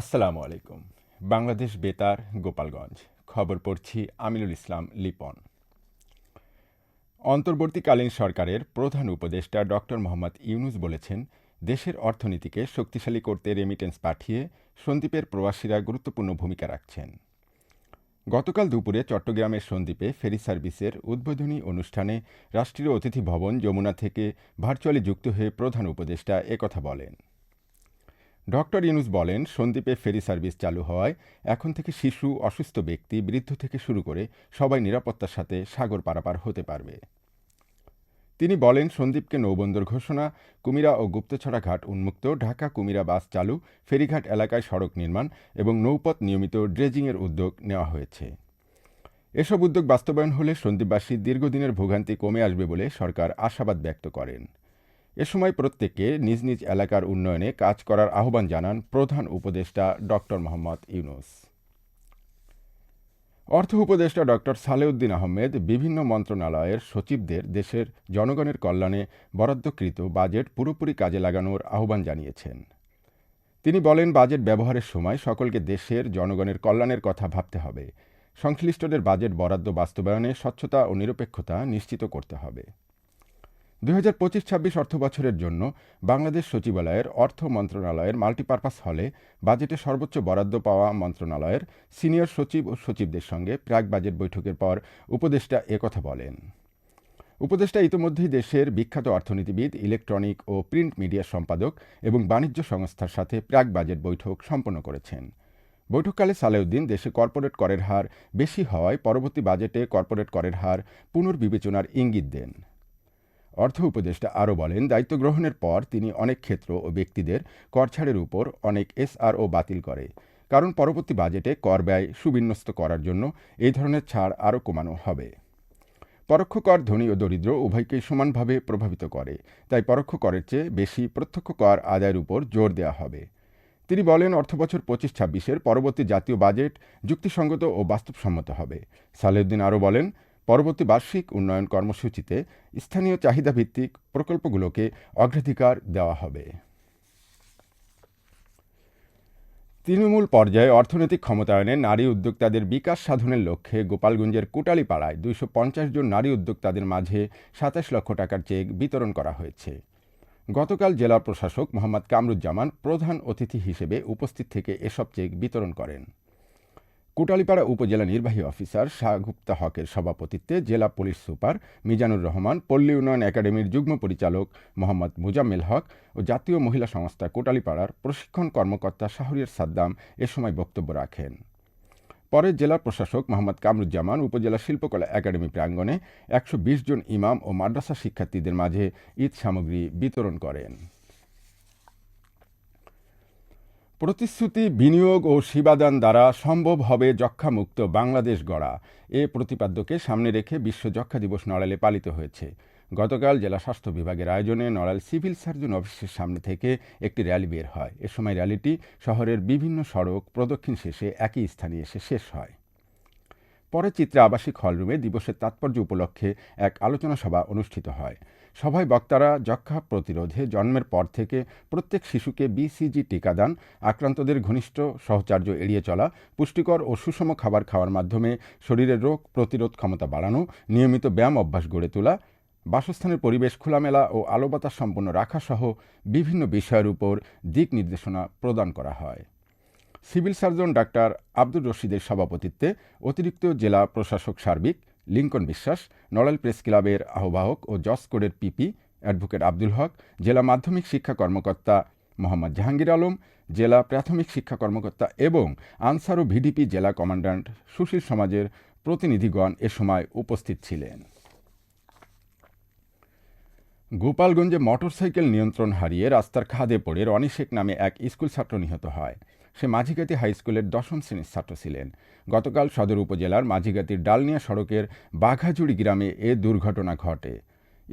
আসসালামু আলাইকুম। বাংলাদেশ বেতার, গোপালগঞ্জ। খবর পড়ছি আমিনুল ইসলাম, লিপন। অন্তর্বর্তীকালীন সরকারের প্রধান উপদেষ্টা ডক্টর মোহাম্মদ ইউনুস বলেছেন, দেশের অর্থনীতিকে শক্তিশালী করতে রেমিটেন্স পাঠিয়ে সন্দ্বীপের প্রবাসীরা গুরুত্বপূর্ণ ভূমিকা রাখছেন। গতকাল দুপুরে চট্টগ্রামের সন্দ্বীপে ফেরি সার্ভিসের উদ্বোধনী অনুষ্ঠানে রাষ্ট্রীয় অতিথি ভবন যমুনা থেকে ভার্চুয়ালি যুক্ত হয়ে প্রধান উপদেষ্টা একথা বলেন। ডক্টর ইউনুস বলেন, সন্দ্বীপে ফেরি সার্ভিস চালু হওয়ায় এখন থেকে শিশু, অসুস্থ ব্যক্তি, বৃদ্ধ থেকে শুরু করে সবাই নিরাপত্তার সাথে সাগর পারাপার হতে পারবে। তিনি বলেন, সন্দ্বীপকে নৌবন্দর ঘোষণা, কুমিরা ও গুপ্তছড়া ঘাট উন্মুক্ত, ঢাকা কুমিরা বাস চালু, ফেরিঘাট এলাকায় সড়ক নির্মাণ এবং নৌপথ নিয়মিত ড্রেজিংয়ের উদ্যোগ নেওয়া হয়েছে। এসব উদ্যোগ বাস্তবায়ন হলে সন্দ্বীপবাসীর দীর্ঘদিনের ভোগান্তি কমে আসবে বলে সরকার আশাবাদ ব্যক্ত করেন। এ সময় প্রত্যেককে নিজ নিজ এলাকার উন্নয়নে কাজ করার আহ্বান জানান প্রধান উপদেষ্টা ডক্টর মোহাম্মদ ইউনুস। অর্থ উপদেষ্টা ডক্টর সালেউদ্দিন আহমেদ বিভিন্ন মন্ত্রণালয়ের সচিবদের দেশের জনগণের কল্যাণে বরাদ্দকৃত বাজেট পুরোপুরি কাজে লাগানোর আহ্বান জানিয়েছেন। তিনি বলেন, বাজেট ব্যবহারের সময় সকলকে দেশের জনগণের কল্যাণের কথা ভাবতে হবে। সংশ্লিষ্টদের বাজেট বরাদ্দ বাস্তবায়নে স্বচ্ছতা ও নিরপেক্ষতা নিশ্চিত করতে হবে। দুই হাজার পঁচিশ ছাব্বিশ অর্থ বছরের জন্য বাংলাদেশ সচিবালয়ের অর্থ মন্ত্রণালয়ের মাল্টিপারপাস হলে বাজেটে সর্বোচ্চ বরাদ্দ পাওয়া মন্ত্রণালয়ের সিনিয়র সচিব ও সচিবদের সঙ্গে প্রাক বাজেট বৈঠকের পর উপদেষ্টা একথা বলেন। উপদেষ্টা ইতিমধ্যেই দেশের বিখ্যাত অর্থনীতিবিদ, ইলেকট্রনিক ও প্রিন্ট মিডিয়া সম্পাদক এবং বাণিজ্য সংস্থার সাথে প্রাক বাজেট বৈঠক সম্পন্ন করেছেন। বৈঠককালে সালেউদ্দিন দেশে কর্পোরেট করের হার বেশি হওয়ায় পরবর্তী বাজেটে কর্পোরেট করের হার পুনর্বিবেচনার ইঙ্গিত দেন। অর্থ উপদেষ্টা আরও বলেন, দায়িত্ব গ্রহণের পর তিনি অনেক ক্ষেত্র ও ব্যক্তিদের কর ছাড়ের উপর অনেক এসআরও বাতিল করে। কারণ পরবর্তী বাজেটে কর ব্যয় সুবিন্যস্ত করার জন্য এই ধরনের ছাড় আরও কমানো হবে। পরোক্ষ কর ধনী ও দরিদ্র উভয়কেই সমানভাবে প্রভাবিত করে। তাই পরোক্ষ করের চেয়ে বেশি প্রত্যক্ষ কর আদায়ের উপর জোর দেওয়া হবে। তিনি বলেন অর্থবছর পঁচিশ ছাব্বিশের পরবর্তী জাতীয় বাজেট যুক্তিসঙ্গত ও বাস্তবসম্মত হবে। সালেউদ্দিন আরও বলেন পরবর্তী বার্ষিক উন্নয়ন কর্মসূচিতে স্থানীয় চাহিদাভিত্তিক প্রকল্পগুলোকে অগ্রাধিকার দেওয়া হবে। তৃণমূল পর্যায়ে অর্থনৈতিক ক্ষমতায়নে নারী উদ্যোক্তাদের বিকাশ সাধনের লক্ষ্যে গোপালগঞ্জের কুটালীপাড়ায় দুইশো পঞ্চাশ জন নারী উদ্যোক্তাদের মাঝে সাতাশ লক্ষ টাকার চেক বিতরণ করা হয়েছে। গতকাল জেলা প্রশাসক মোহাম্মদ কামরুজ্জামান প্রধান অতিথি হিসেবে উপস্থিত থেকে এসব চেক বিতরণ করেন। কোটালীপাড়া উপজেলা নির্বাহী অফিসার শাহগুপ্তা হকের সভাপতিত্বে জেলা পুলিশ সুপার মিজানুর রহমান, পল্লী উন্নয়ন একাডেমির যুগ্ম পরিচালক মোহাম্মদ মুজাম্মেল হক ও জাতীয় মহিলা সংস্থা কোটালীপাড়ার প্রশিক্ষণ কর্মকর্তা শাহরিয়ার সাদ্দাম এ সময় বক্তব্য রাখেন। পরে জেলা প্রশাসক মোহাম্মদ কামরুজ্জামান উপজেলা শিল্পকলা একাডেমি প্রাঙ্গণে একশো বিশ জন ইমাম ও মাদ্রাসা শিক্ষার্থীদের মাঝে ঈদ সামগ্রী বিতরণ করেন। প্রতিশ্রুতি, বিনিয়োগ ও সেবাদান দ্বারা সম্ভব হবে যক্ষামুক্ত বাংলাদেশ গড়া। এ প্রতিপাদ্যকে সামনে রেখে বিশ্ব যক্ষা দিবস নড়ালে পালিত হয়েছে। গতকাল জেলা স্বাস্থ্য বিভাগের আয়োজনে নড়াল সিভিল সার্জন অফিসের সামনে থেকে একটি র্যালি বের হয়। এ সময় র্যালিটি শহরের বিভিন্ন সড়ক প্রদক্ষিণ শেষে একই স্থানে এসে শেষ হয়। পরে চিত্রে আবাসিক হলরুমে দিবসের তাৎপর্য উপলক্ষে এক আলোচনা সভা অনুষ্ঠিত হয়। সভায় বক্তারা যক্ষা প্রতিরোধে জন্মের পর থেকে প্রত্যেক শিশুকে বিসিজি টিকাদান আক্রান্তদের ঘনিষ্ঠ সহচার্য এড়িয়ে চলা, পুষ্টিকর ও সুষম খাবার খাওয়ার মাধ্যমে শরীরের রোগ প্রতিরোধ ক্ষমতা বাড়ানো, নিয়মিত ব্যায়াম অভ্যাস গড়ে তোলা, বাসস্থানের পরিবেশ খোলামেলা ও আলো বাতাস সম্পন্ন রাখা সহ বিভিন্ন বিষয়ের উপর দিক নির্দেশনা প্রদান করা হয়। সিভিল সার্জন ডাক্তার আব্দুর রশিদের সভাপতিত্বে অতিরিক্ত জেলা প্রশাসক সার্বিক লিঙ্কন বিশ্বাস, নড়াইল প্রেস ক্লাবের আহ্বায়ক ও জস কোডের পিপি অ্যাডভোকেট আব্দুল হক, জেলা মাধ্যমিক শিক্ষা কর্মকর্তা মোহাম্মদ জাহাঙ্গীর আলম, জেলা প্রাথমিক শিক্ষা কর্মকর্তা এবং আনসার ও ভিডিপি জেলা কমান্ড্যান্ট সুশীল সমাজের প্রতিনিধিগণ এ সময় উপস্থিত ছিলেন। গোপালগঞ্জে মোটরসাইকেল নিয়ন্ত্রণ হারিয়ে রাস্তার খাদে পড়ে রনি শেখ নামে এক স্কুল ছাত্র নিহত হয়। সে মাঝিগাতি হাই স্কুলের দশম শ্রেণির ছাত্র ছিলেন। গতকাল সদর উপজেলার মাঝিগাতির ডালনিয়া সড়কের বাঘাজুড়ি গ্রামে এ দুর্ঘটনা ঘটে।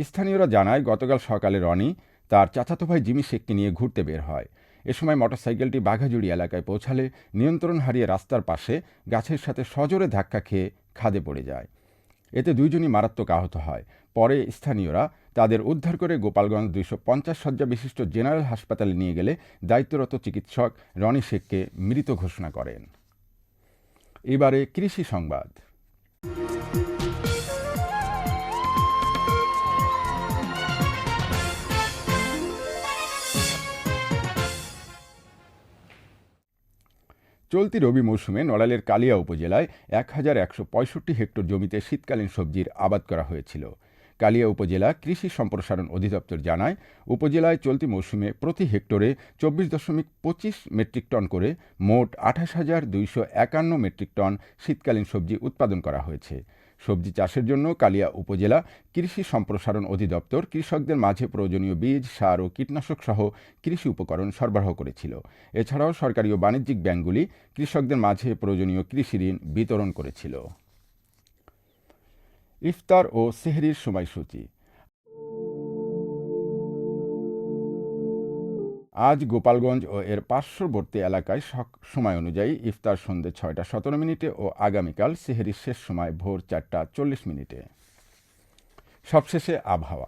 স্থানীয়রা জানায়, গতকাল সকালে রনি, তার চাচাতো ভাই জিমি শেখকে নিয়ে ঘুরতে বের হয়। এ সময় মোটরসাইকেলটি বাঘাজুড়ি এলাকায় পৌঁছালে নিয়ন্ত্রণ হারিয়ে রাস্তার পাশে গাছের সাথে সজোরে ধাক্কা খেয়ে খাদে পড়ে যায়। এতে দুইজনই মারাত্মক আহত হয়। পরে স্থানীয়রা তাদের উদ্ধার করে গোপালগঞ্জ দুইশো পঞ্চাশ শয্যা বিশিষ্ট জেনারেল হাসপাতালে নিয়ে গেলে দায়িত্বরত চিকিৎসক রনি শেখকে মৃত ঘোষণা করেন। এবারে কৃষি সংবাদ। চলতি রবি মৌসুমে নড়াইলের কালিয়া উপজেলায় এক হাজার একশো পঁয়ষট্টি হেক্টর জমিতে শীতকালীন সবজির আবাদ করা হয়েছিল। কালিয়া উপজেলা কৃষি সম্প্রসারণ অধিদপ্তর জানায়, উপজেলায় চলতি মৌসুমে প্রতি হেক্টরে চব্বিশ দশমিক পঁচিশ মেট্রিক টন করে মোট আঠাশ হাজার দুইশো একান্ন মেট্রিক টন শীতকালীন সবজি উৎপাদন করা হয়েছে। সবজি চাষের জন্য কালিয়া উপজেলা কৃষি সম্প্রসারণ অধিদপ্তর কৃষকদের মাঝে প্রয়োজনীয় বীজ, সার ও কীটনাশক সহ কৃষি উপকরণ সরবরাহ করেছিল। এছাড়াও সরকারি ও বাণিজ্যিক ব্যাংকগুলি কৃষকদের মাঝে প্রয়োজনীয় কৃষি ঋণ বিতরণ করেছিল। ইফতার ও সেহরির সময়সূচি। আজ গোপালগঞ্জ ও এর পার্শ্ববর্তী এলাকায় সময় অনুযায়ী ইফতার সন্ধে ছয়টা সতেরো মিনিটে ও আগামীকাল সেহরির শেষ সময় ভোর চারটা চল্লিশ মিনিটে। সবশেষে আবহাওয়া।